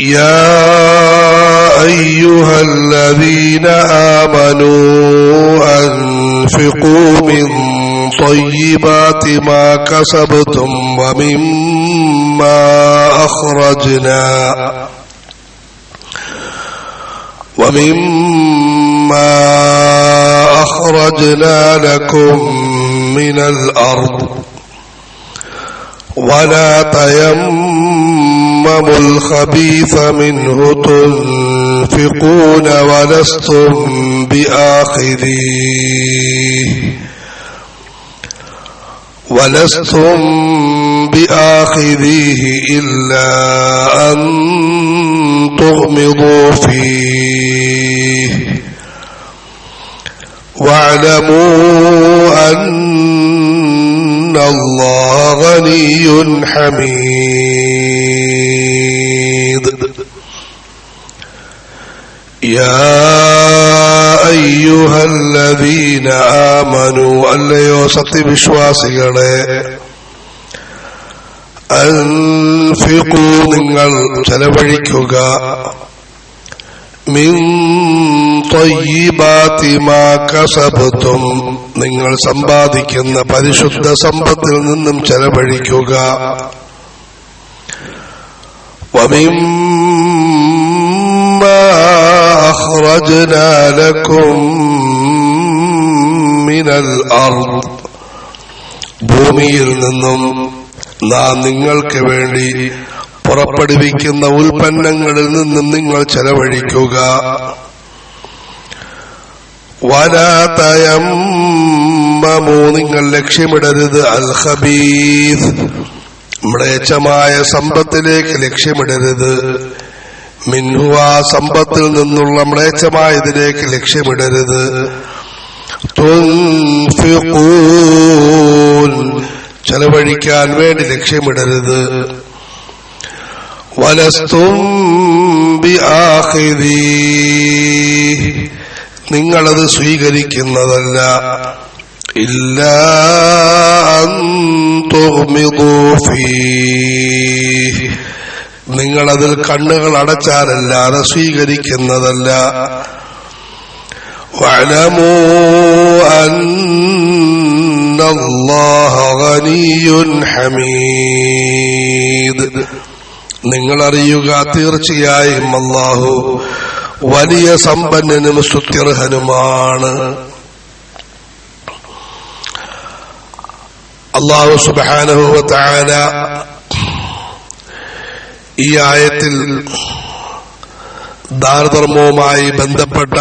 يا أيها الذين آمنوا أنفقوا من طيبات ما كسبتم ومما أخرجنا ومما أخرجنا لكم من الأرض ولا تيمموا الخبيث منه تنفقون ولستم بآخذيه. ولستم بآخذيه إلا أن تغمضوا فيه. واعلموا أن الله غني حميد. അയ്യുഹല്ലദീന ആമനു അല്ലയോ സത്യവിശ്വാസികളെ നിങ്ങൾ ചെലവഴിക്കുക. മിൻ നിങ്ങൾ സമ്പാദിക്കുന്ന പരിശുദ്ധ സമ്പത്തിൽ നിന്നും ചെലവഴിക്കുക. ومما أخرجنا لكم من الأرض ഭൂമിയിൽ നിന്നും നാം നിങ്ങൾക്ക് വേണ്ടി പുറപ്പെടുവിക്കുന്ന ഉൽപ്പന്നങ്ങളിൽ നിന്നും നിങ്ങൾ ചെലവഴിക്കുക വലാതയമ്മമോ നിങ്ങൾ ലക്ഷ്യമിടരുത് അൽ ഖബീസ് മ്ലേച്ഛമായ സമ്പത്തിലേക്ക് ലക്ഷ്യമിടരുത് മിൻഹു ആ സമ്പത്തിൽ നിന്നുള്ള മ്ലേച്ഛമായതിലേക്ക് ലക്ഷ്യമിടരുത്. ചെലവഴിക്കാൻ വേണ്ടി ലക്ഷ്യമിടരുത്. വലസ്തും നിങ്ങളത് സ്വീകരിക്കുന്നതല്ല. ഇല്ല നിങ്ങളതിൽ കണ്ണുകൾ അടച്ചാലല്ലാതെ സ്വീകരിക്കുന്നതല്ല. ഹമീദ്. നിങ്ങളറിയുക തീർച്ചയായും അള്ളാഹു വലിയ സമ്പന്നനും സുത്യർഹനുമാണ് അള്ളാഹു സുബാനുഭവത്തായ ഈ ആയത്തിൽ ദാനധർമ്മവുമായി ബന്ധപ്പെട്ട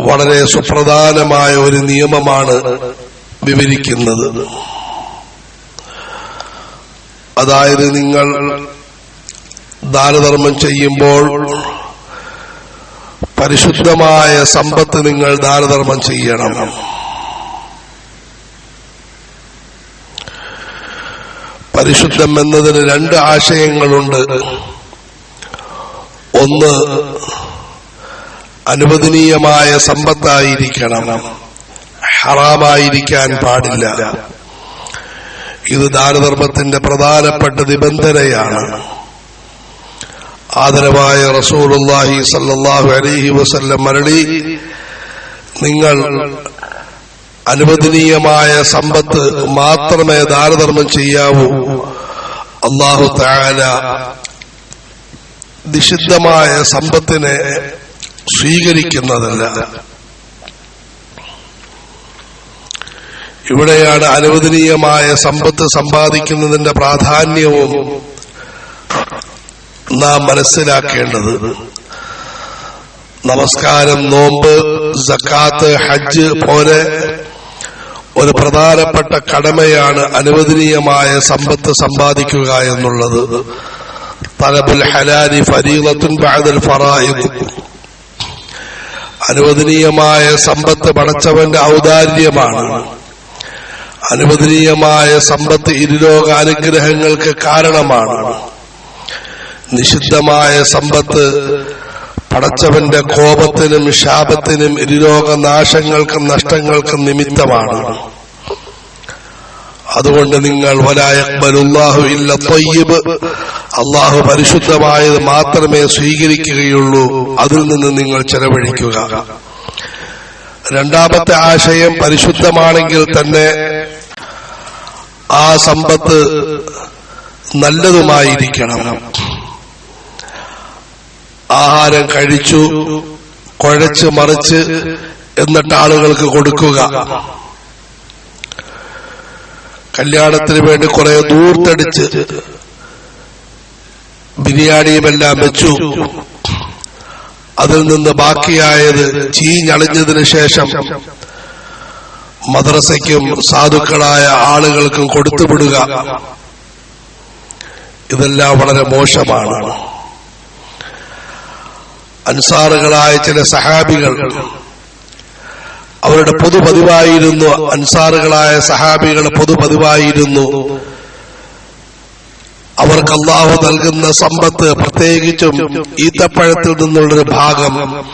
വളരെ സുപ്രധാനമായ ഒരു നിയമമാണ് വിവരിക്കുന്നത്. അതായത് നിങ്ങൾ ദാനധർമ്മം ചെയ്യുമ്പോൾ പരിശുദ്ധമായ സമ്പത്ത് നിങ്ങൾ ദാനധർമ്മം ചെയ്യണം. പരിശുദ്ധം എന്നതിന് രണ്ട് ആശയങ്ങളുണ്ട്. ഒന്ന് അനുവദനീയമായ സമ്പത്തായിരിക്കണം. ഹറാമായിരിക്കാൻ പാടില്ല. ഇത് ദാനധർമ്മത്തിന്റെ പ്രധാനപ്പെട്ട നിബന്ധനയാണ്. ആദരവായ റസൂലുള്ളാഹി സല്ലാഹു അലഹി വസല്ലം മരളി നിങ്ങൾ അനുവദനീയമായ സമ്പത്ത് മാത്രമേ ദാനധർമ്മം ചെയ്യാവൂ. അള്ളാഹു താല നിഷിദ്ധമായ സമ്പത്തിനെ സ്വീകരിക്കുന്നതല്ല. ഇവിടെയാണ് അനുവദനീയമായ സമ്പത്ത് സമ്പാദിക്കുന്നതിന്റെ പ്രാധാന്യവും നാം മനസ്സിലാക്കേണ്ടത്. നമസ്കാരം നോമ്പ് സക്കാത്ത് ഹജ്ജ് പോലെ ഒരു പ്രധാനപ്പെട്ട കടമയാണ് അനുവദനീയമായ സമ്പത്ത് സമ്പാദിക്കുക എന്നുള്ളത്. തലബുൽ ഹലാലി ഫരീലത്തുൻ ബഅദൽ ഫറായിദ്. അനുവദനീയമായ സമ്പത്ത് പടച്ചവന്റെ ഔദാര്യമാണ്. അനുവദനീയമായ സമ്പത്ത് ഇരുലോക അനുഗ്രഹങ്ങൾക്ക് കാരണമാണ്. നിഷിദ്ധമായ സമ്പത്ത് പടച്ചവന്റെ കോപത്തിനും ശാപത്തിനും ഇരുരോഗനാശങ്ങൾക്കും നഷ്ടങ്ങൾക്കും നിമിത്തമാണ്. അതുകൊണ്ട് നിങ്ങൾ വലായക്ബലുല്ലാഹു ഇല്ല തൊയ്യബ്. അള്ളാഹു പരിശുദ്ധമായത് മാത്രമേ സ്വീകരിക്കുകയുള്ളൂ. അതിൽ നിന്ന് നിങ്ങൾ ചെലവഴിക്കുക. രണ്ടാമത്തെ ആശയം പരിശുദ്ധമാണെങ്കിൽ തന്നെ ആ സമ്പത്ത് നല്ലതുമായിരിക്കണം. ആഹാരം കഴിച്ചു കുഴച്ച് മറിച്ച് എന്നിട്ട് ആളുകൾക്ക് കൊടുക്കുക. കല്യാണത്തിന് വേണ്ടി കുറെ ദൂർത്തടിച്ച് ബിരിയാണിയുമെല്ലാം വെച്ചു. അതിൽ നിന്ന് ബാക്കിയായത് ചീഞ്ഞളിഞ്ഞതിന് ശേഷം മദ്രസയ്ക്കും സാധുക്കളായ ആളുകൾക്കും കൊടുത്തുവിടുക. ഇതെല്ലാം വളരെ മോശമാണ്. അൻസാറുകളായ ചില സഹാബികൾ. അവരുടെ പൊതു പൊതുപതിവായിരുന്നു അൻസാറുകളായ സഹാബികൾ പൊതുപതിവായിരുന്നു. അവർക്ക് അള്ളാഹു നൽകുന്ന സമ്പത്ത് പ്രത്യേകിച്ചും ഈത്തപ്പഴത്തിൽ നിന്നുള്ളൊരു ഭാഗം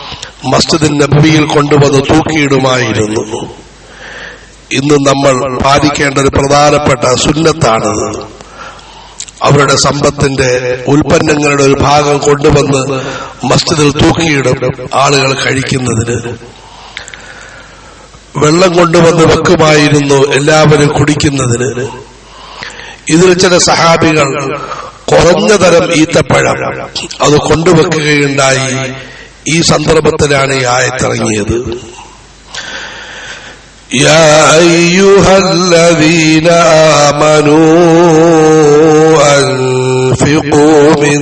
മസ്ജിദിൻ നബിയിൽ കൊണ്ടുവന്ന് തൂക്കിയിടുമായിരുന്നു. ഇന്ന് നമ്മൾ പാലിക്കേണ്ട ഒരു പ്രധാനപ്പെട്ട സുന്നത്താണത്. അവരുടെ സമ്പത്തിന്റെ ഉൽപ്പന്നങ്ങളുടെ ഒരു ഭാഗം കൊണ്ടുവന്ന് മസ്ജിദിൽ തൂക്കിയിടും ആളുകൾ കഴിക്കുന്നതിന്. വെള്ളം കൊണ്ടുവന്ന് വെക്കുമായിരുന്നു എല്ലാവരും കുടിക്കുന്നതിന്. ഇതിൽ ചില സഹാബികൾ കുറഞ്ഞ തരം ഈത്തപ്പഴം അത് കൊണ്ടുവെക്കുകയുണ്ടായി. ഈ സന്ദർഭത്തിലാണ് ഈ ആയത്തിറങ്ങിയത്. يا أيها الذين آمنوا أنفقوا من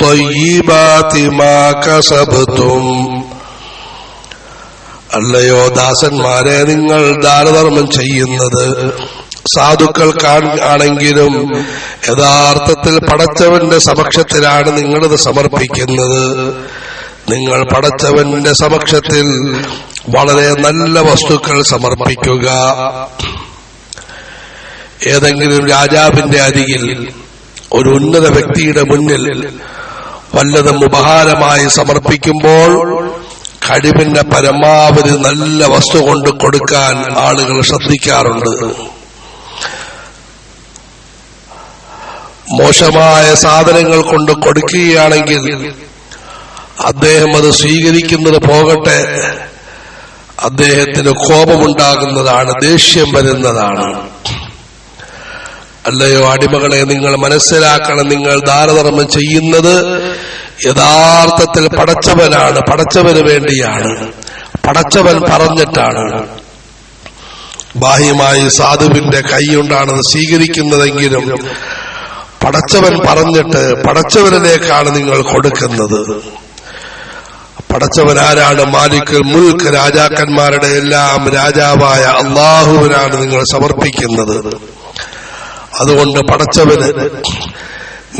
طيبات ما كسبتم അല്ലയോ ദാസന്മാരെ നിങ്ങൾ ദാനധർമ്മം ചെയ്യുന്നത് സാധുക്കൾ ആണെങ്കിലും യഥാർത്ഥത്തിൽ പടച്ചവന്റെ സമക്ഷത്തിലാണ് നിങ്ങളത് സമർപ്പിക്കുന്നത് നിങ്ങൾ പടച്ചവന്റെ സമക്ഷത്തിൽ വളരെ നല്ല വസ്തുക്കൾ സമർപ്പിക്കുക. ഏതെങ്കിലും രാജാവിന്റെ അരികിൽ ഒരു ഉന്നത വ്യക്തിയുടെ മുന്നിൽ വല്ലതും ഉപഹാരമായി സമർപ്പിക്കുമ്പോൾ കഴിവിന്റെ പരമാവധി നല്ല വസ്തു കൊണ്ട് കൊടുക്കാൻ ആളുകൾ ശ്രദ്ധിക്കാറുണ്ട്. മോശമായ സാധനങ്ങൾ കൊണ്ട് കൊടുക്കുകയാണെങ്കിൽ അദ്ദേഹം അത് സ്വീകരിക്കുന്നത് പോകട്ടെ. അദ്ദേഹത്തിന് കോപമുണ്ടാകുന്നതാണ് ദേഷ്യം വരുന്നതാണ്. അല്ലയോ അടിമകളെ നിങ്ങൾ മനസ്സിലാക്കണം നിങ്ങൾ ദാനധർമ്മം ചെയ്യുന്നത് യഥാർത്ഥത്തിൽ പടച്ചവനാണ് പടച്ചവന് വേണ്ടിയാണ്. പടച്ചവൻ പറഞ്ഞിട്ടാണ്. ബാഹ്യമായി സാധുവിന്റെ കൈയുണ്ടാണത് സ്വീകരിക്കുന്നതെങ്കിലും പടച്ചവൻ പറഞ്ഞിട്ട് പടച്ചവനിലേക്കാണ് നിങ്ങൾ കൊടുക്കുന്നത്. പടച്ചവൻ മാലിക് മുൽക്ക് രാജാക്കന്മാരുടെ എല്ലാം രാജാവായ അള്ളാഹുവിനാണ് നിങ്ങൾ സമർപ്പിക്കുന്നത്. അതുകൊണ്ട് പടച്ചവന്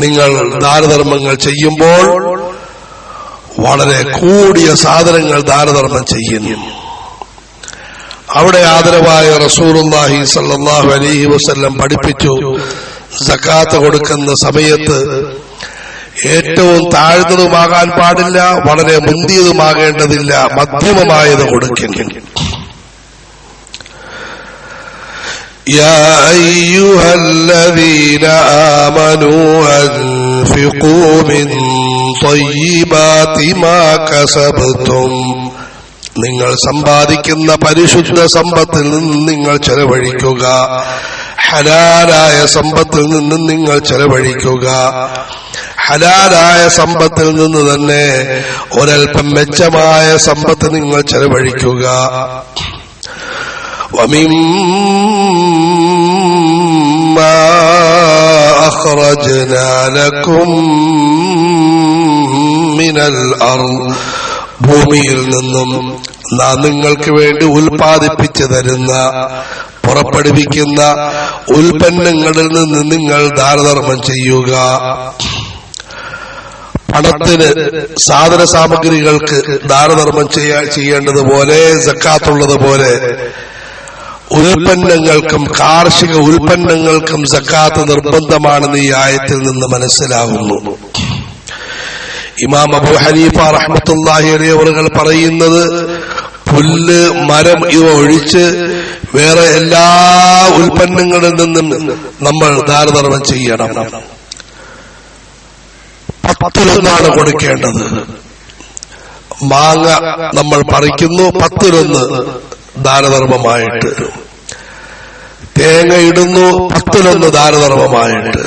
നിങ്ങൾ ദാനധർമ്മങ്ങൾ ചെയ്യുമ്പോൾ വളരെ കൂടിയ സാധനങ്ങൾ ദാനധർമ്മം ചെയ്യുന്നു. അവിടെ ആദരവായ റസൂറുല്ലാഹി സല്ലാഹു അലഹി വസ്ല്ലം പഠിപ്പിച്ചു സക്കാത്ത് കൊടുക്കുന്ന സമയത്ത് ഏറ്റവും താഴ്ന്നതുമാകാൻ പാടില്ല വളരെ മുന്തിയതുമാകേണ്ടതില്ല മധ്യമമായത് കൊടുക്കണം يا أيها الذين آمنوا أنفقوا من طيبات ما كسبتم നിങ്ങൾ സമ്പാദിക്കുന്ന പരിശുദ്ധ സമ്പത്തിൽ നിന്ന് നിങ്ങൾ ചെലവഴിക്കുക ഹലാലായ സമ്പത്തിൽ നിന്ന് നിങ്ങൾ ചെലവഴിക്കുക ഹലാലായ സമ്പത്തിൽ നിന്ന് തന്നെ ഒരൽപ്പം മെച്ചമായ സമ്പത്ത് നിങ്ങൾ ചെലവഴിക്കുക ومما أخرجنا لكم من الأرض ഭൂമിയിൽ നിന്നും നാം നിങ്ങൾക്ക് വേണ്ടി ഉൽപ്പാദിപ്പിച്ചു തരുന്ന പുറപ്പെടുവിക്കുന്ന ഉൽപ്പന്നങ്ങളിൽ നിന്ന് നിങ്ങൾ ദാനധർമ്മം ചെയ്യുക. പണത്തിന് സാധന സാമഗ്രികൾക്ക് ദാനധർമ്മം ചെയ്യാ ചെയ്യേണ്ടതുപോലെ സക്കാത്തുള്ളതുപോലെ ഉൽപ്പന്നങ്ങൾക്കും കാർഷിക ഉൽപ്പന്നങ്ങൾക്കും സക്കാത്ത് നിർബന്ധമാണെന്ന് ഈ ആയത്തിൽ നിന്ന് മനസ്സിലാകുന്നു. ഇമാം അബു ഹനീഫ റഹ്മത്തുല്ലാഹി അലിയവറുകൾ പറയുന്നത് പുല്ല് മരം ഇവ ഒഴിച്ച് വേറെ എല്ലാ ഉൽപ്പന്നങ്ങളിൽ നിന്നും നമ്മൾ ദാനധർമ്മം ചെയ്യണം. പത്തിലൊന്നാണ് കൊടുക്കേണ്ടത്. മാങ്ങ നമ്മൾ പറിക്കുന്നു പത്തിലൊന്ന് ദാനധർമ്മമായിട്ട് തേങ്ങ ഇടുന്നു പത്തിലൊന്ന് ദാനധർമ്മമായിട്ട്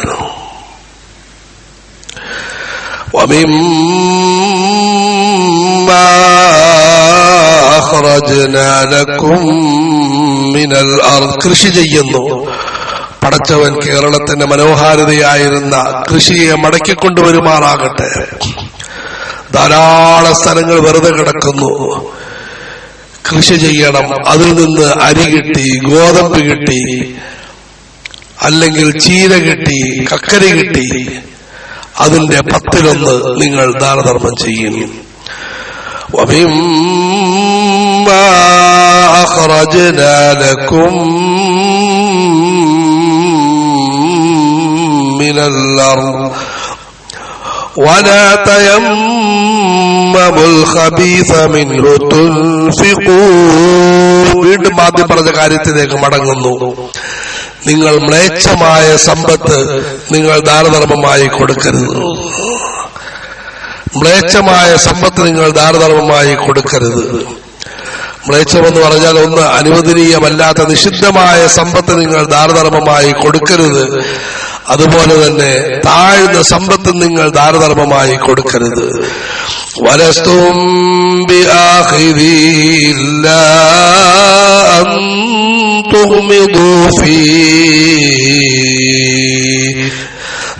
വമിം من الأرض കൃഷി ചെയ്യുന്നു പടച്ചവൻ കേരളത്തിന്റെ മനോഹാരിതയായിരുന്ന കൃഷിയെ മടക്കിക്കൊണ്ടുവരുമാറാകട്ടെ ധാരാളം സ്ഥലങ്ങൾ വെറുതെ കിടക്കുന്നു കൃഷി ചെയ്യണം അതിൽ നിന്ന് അരി കിട്ടി ഗോതമ്പ് കിട്ടി അല്ലെങ്കിൽ ചീര കിട്ടി കക്കരി കിട്ടി അതിന്റെ പത്തിലൊന്ന് നിങ്ങൾ ദാനധർമ്മം ചെയ്യും ومما أخرجنا لكم من الأرض ولا تيمموا الخبيث منه تنفقون വീണ്ടും ആദ്യം പറഞ്ഞ കാര്യത്തിലേക്ക് മടങ്ങുന്നു നിങ്ങൾ മ്ലേച്ഛമായ സമ്പത്ത് നിങ്ങൾ ദാനധർമ്മമായി കൊടുക്കരുത് മ്ലേച്ഛമായ സമ്പത്ത് നിങ്ങൾ ദാനധർമ്മമായി കൊടുക്കരുത് മ്ലേച്ഛമെന്ന് പറഞ്ഞാൽ ഒന്ന് അനുവദനീയമല്ലാത്ത നിഷിദ്ധമായ സമ്പത്ത് നിങ്ങൾ ദാരധർമ്മമായി കൊടുക്കരുത്. അതുപോലെ തന്നെ താഴ്ന്ന സമ്പത്ത് നിങ്ങൾ ദാരധർമ്മമായി കൊടുക്കരുത്. വരസ്തും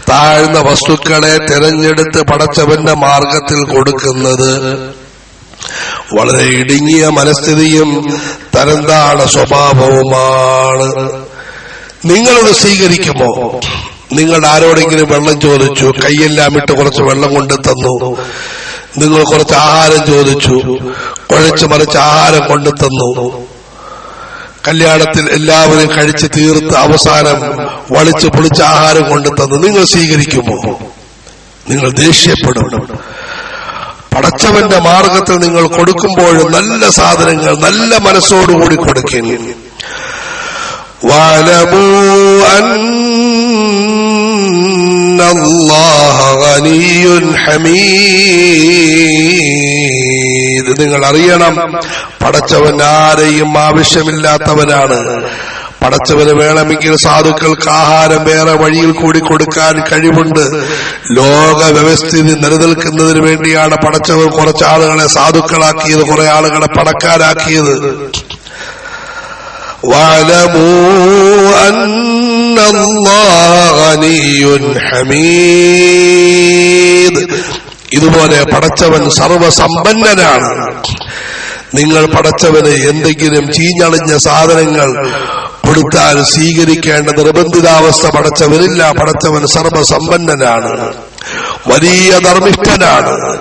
താഴ്ന്ന വസ്തുക്കളെ തിരഞ്ഞെടുത്ത് പടച്ചവന്റെ മാർഗത്തിൽ കൊടുക്കുന്നത് വളരെ ഇടുങ്ങിയ മനസ്ഥിതിയും തരംതാണ സ്വഭാവവുമാണ്. നിങ്ങളോട് സ്വീകരിക്കുമോ? നിങ്ങൾ ആരോടെങ്കിലും വെള്ളം ചോദിച്ചു കൈയെല്ലാം ഇട്ട് കുറച്ച് വെള്ളം കൊണ്ട് തന്നു. നിങ്ങൾ കുറച്ച് ആഹാരം ചോദിച്ചു കുഴച്ച് മറിച്ച് ആഹാരം കൊണ്ടു തന്നു. കല്യാണത്തിൽ എല്ലാവരും കഴിച്ച് തീർത്ത് അവസാനം വളിച്ച് പൊളിച്ച് ആഹാരം കൊണ്ടു തന്നു. നിങ്ങൾ സ്വീകരിക്കുമോ? നിങ്ങൾ ദേഷ്യപ്പെടും. പടച്ചവന്റെ മാർഗത്തിൽ നിങ്ങൾ കൊടുക്കുമ്പോൾ നല്ല സാധനങ്ങൾ നല്ല മനസ്സോടുകൂടി കൊടുക്കും. ഹമീദ്. നിങ്ങൾ അറിയണം. പടച്ചവൻ ആരെയും ആവശ്യമില്ലാത്തവനാണ്. പടച്ചവന് വേണമെങ്കിൽ സാധുക്കൾക്ക് ആഹാരം വേറെ വഴിയിൽ കൂടി കൊടുക്കാൻ കഴിവുണ്ട്. ലോക വ്യവസ്ഥിതി നിലനിൽക്കുന്നതിന് വേണ്ടിയാണ് പടച്ചവൻ കുറച്ച് ആളുകളെ സാധുക്കളാക്കിയത് കുറെ ആളുകളെ പടക്കാരാക്കിയത് ഇതുപോലെ പടച്ചവൻ സർവസമ്പന്നനാണ്. നിങ്ങൾ പടച്ചവന് എന്തെങ്കിലും ചീഞ്ഞളിഞ്ഞ സാധനങ്ങൾ കൊടുത്താൽ സ്വീകരിക്കേണ്ട നിർബന്ധിതാവസ്ഥ പടച്ചവനില്ല. പടച്ചവൻ സർവസമ്പന്നനാണ്. വലിയ ധർമ്മിഷ്ഠനാണ്.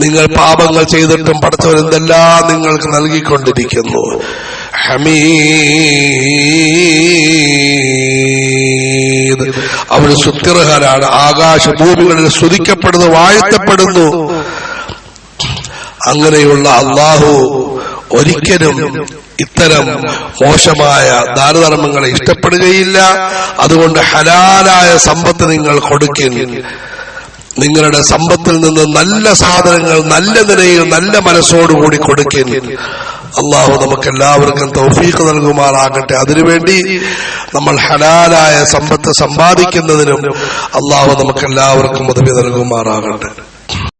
നിങ്ങൾ പാപങ്ങൾ ചെയ്തിട്ടും പടച്ചവൻ എന്തെല്ലാം നിങ്ങൾക്ക് നൽകിക്കൊണ്ടിരിക്കുന്നു. ഹമീദ്. അവർ സുത്യർഹരാണ് ആകാശഭൂമികളിൽ സ്തുതിക്കപ്പെടുന്നു വാഴ്ത്തപ്പെടുന്നു. അങ്ങനെയുള്ള അള്ളാഹു ഒരിക്കലും ഇത്തരം മോശമായ ദാനധർമ്മങ്ങളെ ഇഷ്ടപ്പെടുകയില്ല. അതുകൊണ്ട് ഹലാലായ സമ്പത്ത് നിങ്ങൾ കൊടുക്കുന്നു നിങ്ങളുടെ സമ്പത്തിൽ നിന്ന് നല്ല സാധനങ്ങൾ നല്ല നിലയിൽ നല്ല മനസ്സോടുകൂടി കൊടുക്കുന്നു അള്ളാഹു നമുക്ക് എല്ലാവർക്കും തൗഫീഖ് നൽകുമാറാകട്ടെ. അതിനുവേണ്ടി നമ്മൾ ഹലാലായ സമ്പത്ത് സമ്പാദിക്കുന്നതിനും അള്ളാഹു നമുക്ക് എല്ലാവർക്കും ഉദവി നൽകുമാറാകട്ടെ.